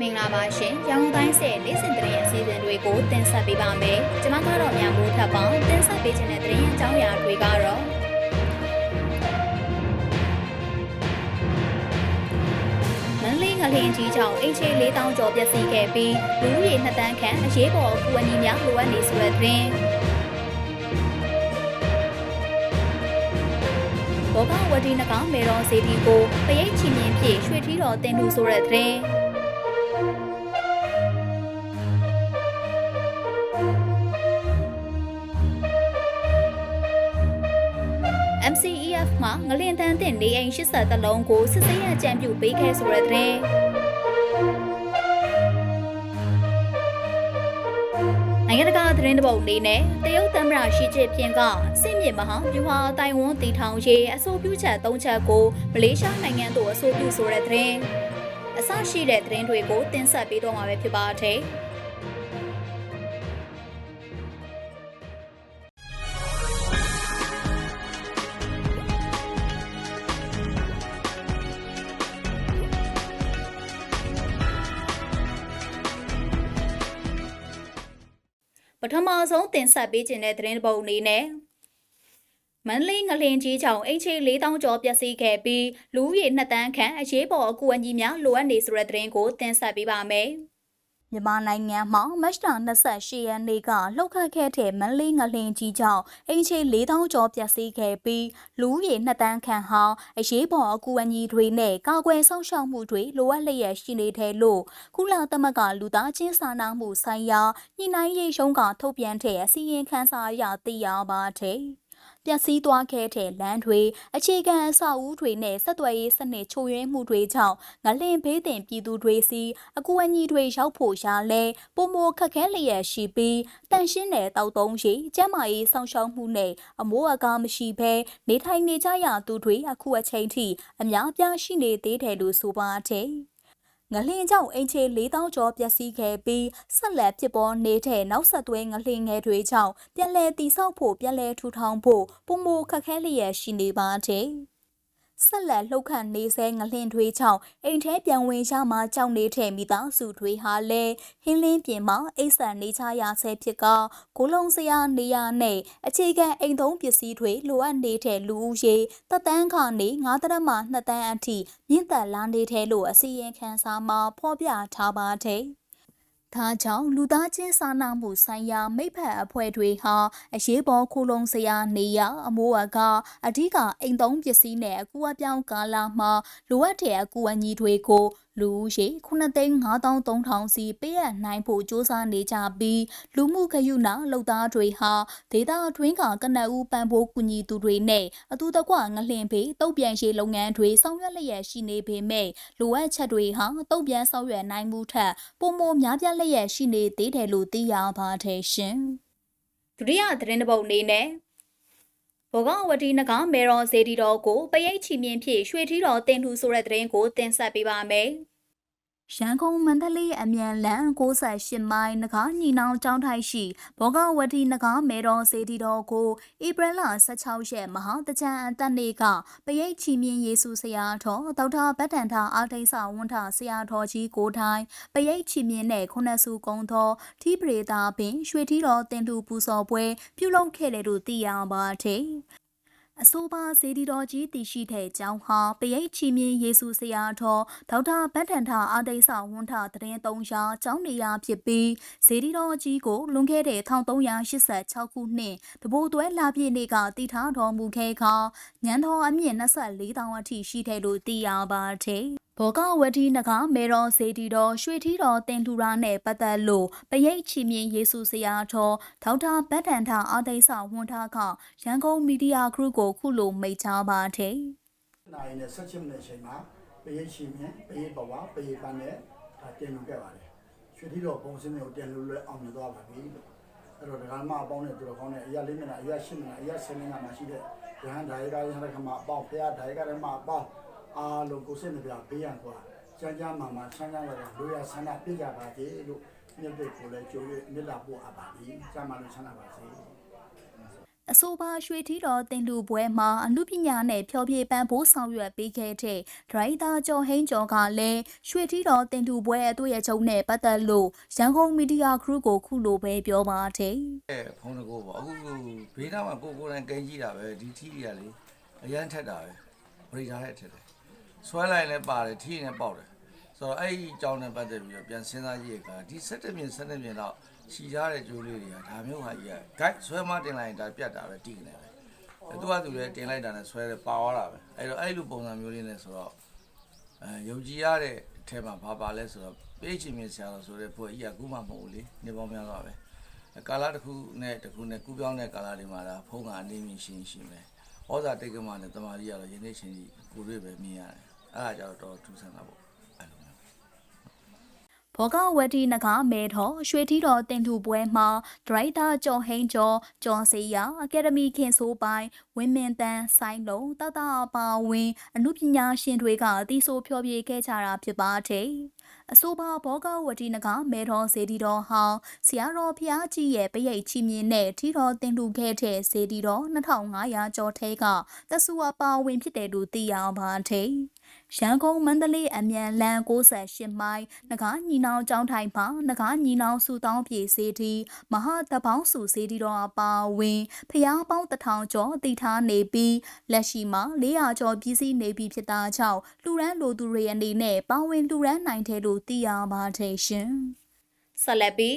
မင်္ဂလာပါရှင်။ရောင်တိုင်းဆဲနေ့စဉ်သတင်းအစီအစဉ်တွေကိုတင်ဆက်ပေးပါမယ်။ကျွန်မကတော့မြန်မိုးထပ်ပါတင်ဆက်ပေးခြင်းတဲ့သတင်းအကြောင်းအရာတွေကတော့မန္တလေးငလင်းကြီးကြောင့်အင်ချေ4000ကျော်ပျက်စီးခဲ့ပြီးလူဦးရေ2တန်းခန့်အရေးပေါ်အကူအညီများလိုအပ်နေဆိုတဲ့သတင်းဘောကဝတီနကောင်မေတော်စီတီကိုပရိတ်ချီမြင်ဖြည့်ရွှေထီတော်တင်လူဆိုတဲ့သတင်း မှာငလင်တန်းတဲ့နေအိမ်80လုံးကိုစစ်ဆေးရကြံပြုပေးခဲ့ဆိုတဲ့တဲ့နိုင်ငံတကာသတင်းတပုတ်အနေနဲ့တရုတ်သမ္မတရှီကျင်းပင်ကစစ်မြေမဟာဗျူဟာတိုင်ဝမ်တည်ထောင်ရေးအဆိုပြုချက်၃ချက်ကိုမလေးရှားနိုင်ငံသို့အဆိုပြုဆိုတဲ့တဲ့အစရှိတဲ့သတင်းတွေကိုတင်ဆက်ပေးတော့မှာပဲဖြစ်ပါတယ်။ ပထမဆုံးတင်ဆက်ပေးခြင်းတဲ့သတင်းတစ်ပုဒ်အနေနဲ့မန္တလေးငလင်ကြီးချောင်အင်ချေ4000ကျော်ပျက်စီးခဲ့ပြီးလူဦးရေ2တန်းခန့်အရေးပေါ်အကူအညီများလိုအပ်နေဆိုတဲ့သတင်းကိုတင်ဆက်ပေးပါမယ်။ မြန်မာနိုင်ငံမှာမတ်လ28ရက်နေ့ကလှုပ်ခတ်ခဲ့တဲ့မန္တလေးငလင်ကြီးကြောင့်အင်ချေ4000ကျော်ပျက်စီးခဲ့ပြီးလူဦးရေ2တန်းခန့်ဟာအရေးပေါ်အကူအညီတွေနဲ့ကာကွယ်ဆောင်ရှောက်မှုတွေလိုအပ်လျက်ရှိနေတယ်လို့ကုလသမဂ္ဂလူသားချင်းစာနာမှုဆိုင်ရာညှိနှိုင်းရေးရုံးကထုတ်ပြန်တဲ့အစည်းအဝေးခန်းစာအရသိရပါတယ်။ ပျက်စီးသွားခဲ့တဲ့လမ်းတွေအခြေခံအဆောက်အဦတွေနဲ့ဆက်သွယ်ရေးစနစ်ချို့ယွင်းမှုတွေကြောင့်ငလင်ဘေးတင်ပြည်သူတွေစီအကူအညီတွေရောက်ဖို့ရှာလဲပုံမခက်ခဲလျက်ရှိပြီးတန်ရှင်းတဲ့တောက်သုံးရှိကျမ်းမာရေးဆောင်ရှောက်မှုနဲ့အမိုးအကားမရှိဘဲနေထိုင်နေကြရသူတွေအခုအချိန်ထိအများပြားရှိနေသေးတယ်လို့ဆိုပါတယ်။ ငလင်ကြောင့်အင်ချေ4000ကျော်ပျက်စီးခဲ့ပြီးဆက်လက်ဖြစ်ပေါ်နေတဲ့နောက်ဆက်တွဲငလင်ငယ်တွေကြောင့်ပြန်လည်တိစောက်ဖို့ပြန်လည်ထူထောင်ဖို့ပုံမခက်ခဲလျက်ရှိနေပါတယ်။ ဆက်လက်လှုပ်ခတ်နေဆဲငလင်တွေကြောင့်အိမ်ထဲပြန်ဝင်ရမှာကြောက်နေတဲ့မိသားစုတွေဟာလည်းဟင်းလင်းပြင်မှာအိတ်ဆက်နေကြရဆဲဖြစ်ကကိုလုံးစရာနေရနဲ့အခြေခံအိမ်သုံးပစ္စည်းတွေလိုအပ်နေတဲ့လူဦးရေတသန်းခနေ9တရမှ2တန်းအထိမြင့်တက်လာနေတဲ့လို့အစီရင်ခံစာမှာဖော်ပြထားပါတယ်။ ဒါကြောင့်လူသားချင်းစာနာမှုဆိုင်ရာမိဖက်အဖွဲ့တွေဟာအရေးပေါ်ခိုးလုံစရာနေရအမိုးအကအဓိကအိမ်သုံးပစ္စည်းနဲ့အကူအပြောင်းကာလမှာလိုအပ်တဲ့အကူအညီတွေကို လူရှိ9,5300စီပေးအပ်နိုင်ဖို့စ조사နေကြပြီးလူမှုခယူနာလှုပ်သားတွေဟာဒေတာအတွင်းကကနအူပန်ဖိုးကူညီသူတွေနဲ့အတူတကွငလင်ဖေးတုတ်ပြန်ရှိလုပ်ငန်းတွေဆောင်ရွက်လျက်ရှိနေပေမဲ့လိုအပ်ချက်တွေဟာတုတ်ပြန်ဆောင်ရွက်နိုင်မှုထက်ပိုမိုများပြားလျက်ရှိနေသေးတယ်လို့သိရပါတယ်ရှင်။ဒုတိယသတင်းတစ်ပုဒ်အနေနဲ့ဘောကဝတီနဂမေရောဇေဒီတော်ကိုပရိတ်ချီမြင့်ဖြည့်ရွှေထီတော်တင်ထူဆိုတဲ့သတင်းကိုတင်ဆက်ပေးပါမယ်။ ရန်ကုန်မန္တလေးအမြန်လမ်း68မိုင်နဂါညီနောင်ကျောင်းထိုက်ရှိဘောဂဝတီနဂါမေတော်စေတီတော်ကိုဧပြီလ16ရက်မဟာတကြံအတက်နေ့ကပရိတ်ချီမြင့်ယေစုဆရာတော်ဒေါက်တာဗတ်တန်ထာအာထိဆဝန်ထဆရာတော်ကြီးကိုထိုင်ပရိတ်ချီမြင့်နဲ့ခုနစုကုံတော်ထီပရေတာပင်ရွှေထီတော်တင်လူပူဇော်ပွဲပြုလုပ်ခဲ့တယ်လို့သိရပါတယ် အဆိုပါစေတီတော်ကြီးတည်ရှိတဲ့ကျောင်းဟာပရိတ်ချီမြင့်ယေစုဆရာတော်ဒေါက်တာဗတ်တန်ထအာတိဆဝန္ထတရင်သုံးရာကျောင်းနေရာဖြစ်ပြီးစေတီတော်ကြီးကိုလွန်ခဲ့တဲ့1386ခုနှစ်တဘိုးသွဲလာပြည့်နေ့ကတည်ထားတော်မူခဲ့ခါညံတော်အမြင့်24တောင်အထိရှိတယ်လို့သိရပါတယ် ဘောကဝတီနဂမေတော်စေတီတော်ရွှေထီတော်တင်ထူရာနဲ့ပတ်သက်လို့ပရိတ်ချီမြင့်ယေစုဆရာတော်ဒေါက်တာဗတ်တန်ထအာသိဆဝန်ထခရန်ကုန်မီဒီယာဂရုကိုခုလိုမိတ်ချပါတယ်။နိုင်နဲ့16မိနစ်ချိန်မှာပရိတ်ချီမြင့်ပရိတ်ဘဝပရိတ်ပန်းနဲ့ဒါတင်လူခဲ့ပါတယ်။ရွှေထီတော်ပုံစံမျိုးတင်လူလွယ်အောင်မြင်သွားပါပြီလို့အဲ့တော့ဒကာမအပေါင်းနဲ့သူတော်ကောင်းနဲ့အရာလေးမျက်နှာအရာရှင်းမျက်နှာအရာဆယ်မျက်နှာမှာရှိတဲ့ရဟန်းဒါယကရဟန်းခမအပေါင်းဖရာဒါယကရမအပေါင်း အားလုံးကိုစိတ်နှပြဘေးရန်ကွာကျမ်းကျမ်းမာမာချမ်းချမ်းသာသာလူရဆန္ဒပြကြပါစေလို့မြတ်တဲ့ကိုလည်းကြိုးရမြတ်တာပို့အပ်ပါသည်ကျမ်းမာလို့ချမ်းသာပါစေအဆိုပါရွှေထီတော်တင်လူပွဲမှာအမှုပညာနဲ့ဖျော်ဖြေပန်းဖို့ဆောင်ရွက်ပေးခဲ့တဲ့ဒရိုက်တာကျော်ဟိန်းကျော်ကလည်းရွှေထီတော်တင်လူပွဲအတွေ့အကြုံနဲ့ပတ်သက်လို့ရန်ကုန်မီဒီယာခရုကိုခုလိုပဲပြောပါတယ်အဲဖုန်းတကိုပေါ့အခုဘေးနားမှာကိုကိုယ်တိုင်ကိန်းကြည့်တာပဲဒီထီးတွေကလေအရန်ထက်တာပဲဘရိထားတဲ့ထက်တယ် ဆွဲလိုက်လည်းပါတယ်ထီးနဲ့ပေါက်တယ်ဆိုတော့အဲ့ဒီအကြောင်းနဲ့ပတ်သက်ပြီးတော့ပြန်စဉ်းစားကြည့်ရတာဒီ17မြင်17မြင်တော့ခြီထားတဲ့ကြိုးလေးတွေကဒါမျိုးဟာကြီးက guide ဆွဲမတင်လိုက်ရင်ဒါပြတ်တာပဲတိနေတယ်အဲသူကသူလည်းတင်လိုက်တာနဲ့ဆွဲတယ်ပါသွားတာပဲအဲ့တော့အဲ့လိုပုံစံမျိုးလေးနဲ့ဆိုတော့အဲယုံကြည်ရတဲ့အထက်မှာဘာပါလဲဆိုတော့ပေးချင်မြင်ဆရာတော်ဆိုတဲ့ဖွဲ့ကြီးကအခုမှမဟုတ်ဘူးလေနေပေါင်းများတော့ပဲကာလာတစ်ခုနဲ့တစ်ခုနဲ့ကူးပြောင်းတဲ့ကာလာတွေမှာဒါဖုံးကအနေမြင်ရှင်းရှင်းပဲဩဇာတိတ်ကမနဲ့တမာရီကတော့ယနေ့ချင်းကြီးကိုတွေ့ပဲမြင်ရတယ် အဲ့ဒါကြတော့တော်ထူးဆန်းတာပေါ့အဲ့လိုမျိုးဘောကဝတီနဂါမဲတော်ရွှေထီတော်တင်လူပွဲမှာဒရိုက်တာကျော်ဟိန်းကျော်ကျော်စီယာအကယ်ဒမီခင်ဆိုးပိုင်းဝင်းမင်တန်းဆိုင်လုံးတတအပါဝင်းအမှုပညာရှင်တွေကတီဆိုဖျော်ဖြေခဲ့ကြတာဖြစ်ပါတယ်အဆိုပါဘောကဝတီနဂါမဲတော်စေတီတော်ဟောင်းဆရာတော်ဖျားကြီးရဲ့ပရိတ်ချီမြင့်နဲ့ထီတော်တင်လူခဲ့တဲ့စေတီတော်2500ကျော်ထဲကတဆူအပါဝင်ဖြစ်တယ်လို့သိရပါတယ် ရန်ကုန်မန္တလေးအမြန်လမ်း68မိုင်ငကားညီနောင်ကျောင်းထိုင်မှာငကားညီနောင်စုတောင်းပြေစေတီမဟာတပေါင်းစုစေတီတော်အပါဝင်ဖျားပေါင်းတစ်ထောင်ကျော်တည်ထားနေပြီးလက်ရှိမှာ400ကျော်ပြည်စည်းနေပြီဖြစ်တာကြောင့်လူရန်လိုသူတွေအနေနဲ့ပါဝင်လူရန်နိုင်တယ်လို့သိရပါတယ်ရှင်ဆက်လက်ပြီး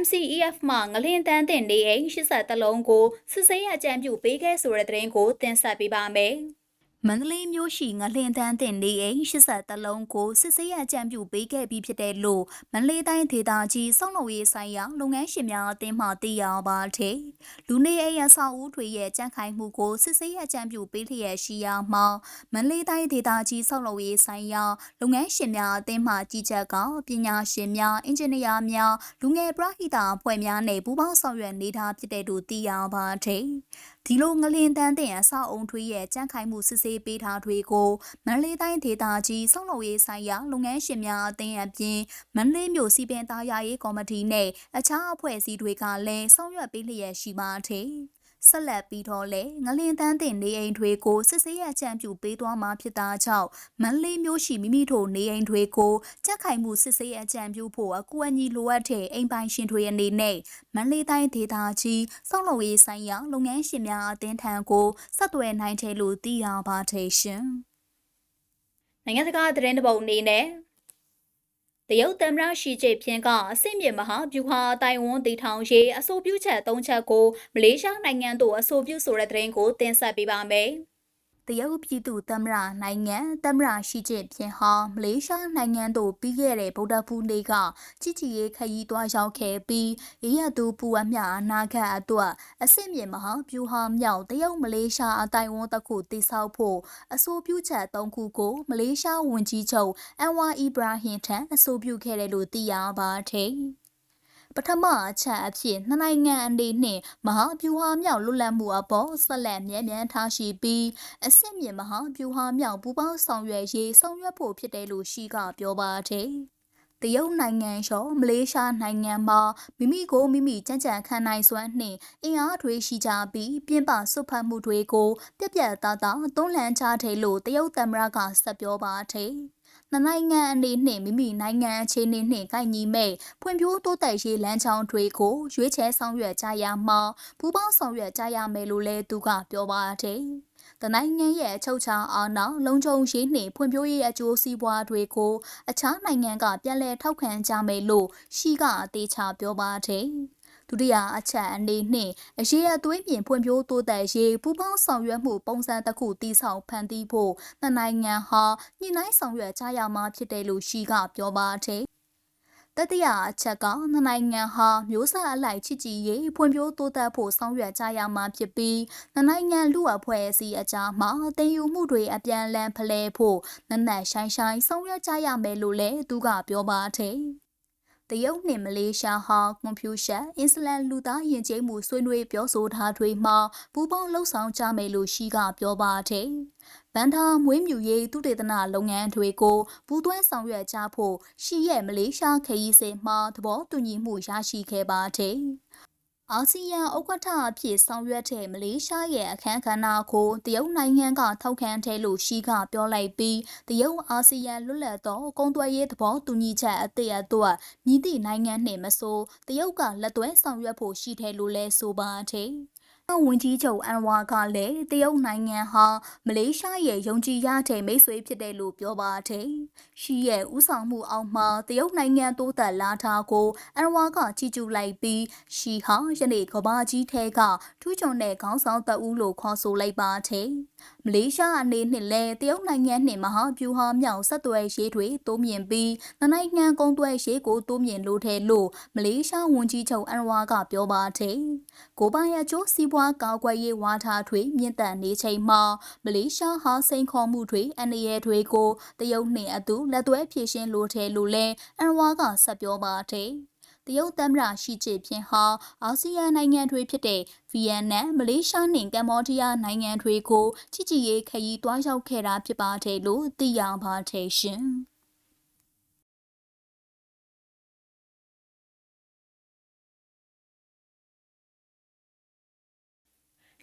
MCEF မှငလင်တန်းတင်နေအိမ်80လုံးကိုစစ်ဆေးအကြံပြုပေးခဲ့ဆိုတဲ့သတင်းကိုတင်ဆက်ပေးပါမယ်။ မန္တလေးမြို့ရှိငလင်တန်းတင်နေအိမ်80လုံးကိုစစ်ဆေးအကြံပြုပေးခဲ့ပြီးဖြစ်တဲ့လို့မန္တလေးတိုင်းဒေသကြီးစောင့်လုံရေးဆိုင်ရာလုပ်ငန်းရှင်များအသင်းမှသိရပါတယ်။လူနေအိမ်အဆောက်အဦတွေရဲ့ကြန့်ခိုင်မှုကိုစစ်ဆေးအကြံပြုပေးလျက်ရှိရာမှာမန္တလေးတိုင်းဒေသကြီးစောင့်လုံရေးဆိုင်ရာလုပ်ငန်းရှင်များအသင်းမှကြီးကြပ်ကပညာရှင်များအင်ဂျင်နီယာများလူငယ်ပရဟိတအဖွဲ့များနဲ့ပူးပေါင်းဆောင်ရွက်နေတာဖြစ်တဲ့လို့သိရပါတယ်။ဒီလိုငလင်တန်းတဲ့အဆောက်အုံထွေးရဲ့ကြန့်ခိုင်မှုစစ်ဆေးပေးထားတွေကိုမန္တလေးတိုင်းဒေသကြီးစောင့်လုံရေးဆိုင်ရာလုပ်ငန်းရှင်များအသင်းအပြင်မန္တလေးမြို့စီပင်သားရရေးကော်မတီနဲ့အခြားအဖွဲ့အစည်းတွေကလည်းဆောင်ရွက်ပေးလျက်ရှိပါတယ်။ ဆက်လက်ပြီးတော့လေငလင်တန်းတင်နေအိမ်တွေကိုစစ်ဆေးရအကြံပြုပေးသွားမှာဖြစ်တာကြောင့်မန္တလေးမြို့ရှိမိမိတို့နေအိမ်တွေကိုကြက်ခိုင်မှုစစ်ဆေးအကြံပြုဖို့အကူအညီလိုအပ်တဲ့အိမ်ပိုင်ရှင်တွေအနေနဲ့မန္တလေးတိုင်းဒေသကြီးစောင့်လုံရေးဆိုင်ရာလုပ်ငန်းရှင်များအသင်းထံကိုဆက်သွယ်နိုင်တယ်လို့သိရပါတယ်ရှင်။နိုင်ငံတကာသတင်းတပုတ်အနေနဲ့ တရုတ်သမ္မတရှီကျင့်ဖျင်ကအဆင့်မြင့်မဟာဗျူဟာတိုင်ဝမ်တည်ထောင်ရေးအဆိုပြုချက်၃ချက်ကိုမလေးရှားနိုင်ငံသို့အဆိုပြုဆိုတဲ့သတင်းကိုတင်ဆက်ပေးပါမယ်။ တရုတ်ပြည်သူသမ္မတနိုင်ငံသမ္မတရှီကျင့်ဖျင်ဟာမလေးရှားနိုင်ငံသို့ပြီးခဲ့တဲ့ဗုဒ္ဓဖူးနေ့ကကြီးကြီးရေးခရီးသွားရောက်ခဲ့ပြီးရရသူပူအမြအနာဂတ်အတွက်အဆင့်မြင့်မဟာဗျူဟာမြောက်တရုတ်မလေးရှားအတိုင်ဝန်းတစ်ခုတည်ဆောက်ဖို့အဆိုပြုချက်၃ခုကိုမလေးရှားဝန်ကြီးချုပ်အန်ဝါအီဘရာဟင်ထံအဆိုပြုခဲ့တယ်လို့သိရပါတယ်။ ပထမအချက်အဖြစ်နှစ်နိုင်ငံအနေနဲ့မဟာဗျူဟာမြောက်လွတ်လပ်မှုအပေါ်ဆက်လက်မြဲမြံထားရှိပြီးအစစ်မြင့်မဟာဗျူဟာမြောက်ပူးပေါင်းဆောင်ရွက်ရေးဆောင်ရွက်ဖို့ဖြစ်တယ်လို့ရှိကပြောပါတယ်။တရုတ်နိုင်ငံရောမလေးရှားနိုင်ငံမှာမိမိကိုမိမိကြံ့ကြံ့ခံနိုင်စွမ်းနှင့်အင်အားတွေရှိကြပြီးပြင်ပဆွတ်ဖတ်မှုတွေကို ပြက်ပြက်သားသားတွန်းလှန်ကြတယ်လို့တရုတ်သမ္မတကဆက်ပြောပါတယ်။ နှစ်နိုင်ငံအနေနဲ့မိမိနိုင်ငံအခြေအနေနှင့်ကိုက်ညီမဲ့ဖွံ့ဖြိုးတိုးတက်ရေးလမ်းကြောင်းတွေကိုရွေးချယ်ဆောင်ရွက်ကြရမှာပူးပေါင်းဆောင်ရွက်ကြရမယ်လို့လည်းသူကပြောပါတယ်။တနိုင်ငံရဲ့အချုပ်ချာအာဏာလုံခြုံရေးနှင့်ဖွံ့ဖြိုးရေးအကျိုးစီးပွားတွေကိုအခြားနိုင်ငံကပြန်လည်ထောက်ခံကြမယ်လို့ရှိကအသေးချပြောပါတယ်။ ဒုတိယအချက်အနေနဲ့အရေးအသွေးပြင်ဖွံ့ဖြိုးတိုးတက်ရေးပူးပေါင်းဆောင်ရွက်မှုပုံစံတစ်ခုတည်ဆောက်ဖန်တီးဖို့နှစ်နိုင်ငံဟာညှိနှိုင်းဆောင်ရွက်ကြရမှာဖြစ်တယ်လို့ရှိကပြောပါတယ်တတိယအချက်ကနှစ်နိုင်ငံဟာမျိုးဆက်အလိုက်ချစ်ကြည်ရေးဖွံ့ဖြိုးတိုးတက်ဖို့ဆောင်ရွက်ကြရမှာဖြစ်ပြီးနှစ်နိုင်ငံလူအဖွဲ့အစည်းအကြားမှာတင်ယူမှုတွေအပြန်အလှန်ဖလှယ်ဖို့နက်နက်ရှိုင်းရှိုင်းဆောင်ရွက်ကြရမယ်လို့လည်းသူကပြောပါတယ် တရုတ်နှင့်မလေးရှားဟာကွန်ပျူတာအစ္စလမ်လူသားယဉ်ကျေးမှုဆွေးနွေးပြောဆိုထားတွေမှာပူးပေါင်းလှုပ်ဆောင်ကြမယ်လို့ရှိကပြောပါတယ်။ဗန်ဒါမွေးမြူရေးသူတေသနလုပ်ငန်းတွေကိုပူးတွဲဆောင်ရွက်ကြဖို့ရှီရဲ့မလေးရှားခရီးစဉ်မှာသဘောတူညီမှုရရှိခဲ့ပါတယ်။ အာဆီယံဥက္ကဋ္ဌအဖြစ်ဆောင်ရွက်တဲ့မလေးရှားရဲ့အခမ်းကဏ္ဍကိုတရုတ်နိုင်ငံကထောက်ခံတယ်လို့ရှီကပြောလိုက်ပြီးတရုတ်အာဆီယံလွတ်လပ်သောကုန်သွယ်ရေးသဘောတူညီချက်အသစ်အတွက်မြည်သည့်နိုင်ငံနှင့်မဆိုတရုတ်ကလက်သွဲဆောင်ရွက်ဖို့ရှိတယ်လို့လဲဆိုပါတယ်။ ဝန်ကြီးချုပ်အန်ဝါကလည်းတရုတ်နိုင်ငံဟာမလေးရှားရဲ့ယုံကြည်ရတဲ့မိတ်ဆွေဖြစ်တယ်လို့ပြောပါတယ်။ရှီရဲ့ဥဆောင်မှုအောက်မှာတရုတ်နိုင်ငံတိုးတက်လာတာကိုအန်ဝါကကြည့်ကျူလိုက်ပြီးရှီဟာယနေ့ကဘာကြီးထဲကထူးချွန်တဲ့ခေါင်းဆောင်တဦးလို့ခေါ်ဆိုလိုက်ပါတယ်။မလေးရှားအနေနဲ့လည်းတရုတ်နိုင်ငံနှင့်မဟာဗျူဟာမြောက်ဆက်သွယ်ရေးတွေတိုးမြင့်ပြီးနိုင်ငံကုန်သွယ်ရေးကိုတိုးမြင့်လိုတယ်လို့မလေးရှားဝန်ကြီးချုပ်အန်ဝါကပြောပါတယ်။ ကိုပိုင်အကျိုးစီးပွားကာကွယ်ရေးဝါဒတွေမြင့်တက်နေချိန်မှာမလေးရှားဟာစိန်ခေါ်မှုတွေအန္တရာယ်တွေကိုတရုတ်နှင့်အတူလက်တွဲဖြေရှင်းလိုတယ်လို့လည်းအန်ဝါကဆက်ပြောပါတယ်။တရုတ်သမ္မတရှီကျင်းပင်ဟာအာဆီယံနိုင်ငံတွေဖြစ်တဲ့ဗီယက်နမ်မလေးရှားနှင့်ကမ္ဘောဒီးယားနိုင်ငံတွေကိုချစ်ကြည်ရေးခရီးတွားရောက်ခဲ့တာဖြစ်ပါတယ်လို့သိရပါတယ်ရှင်။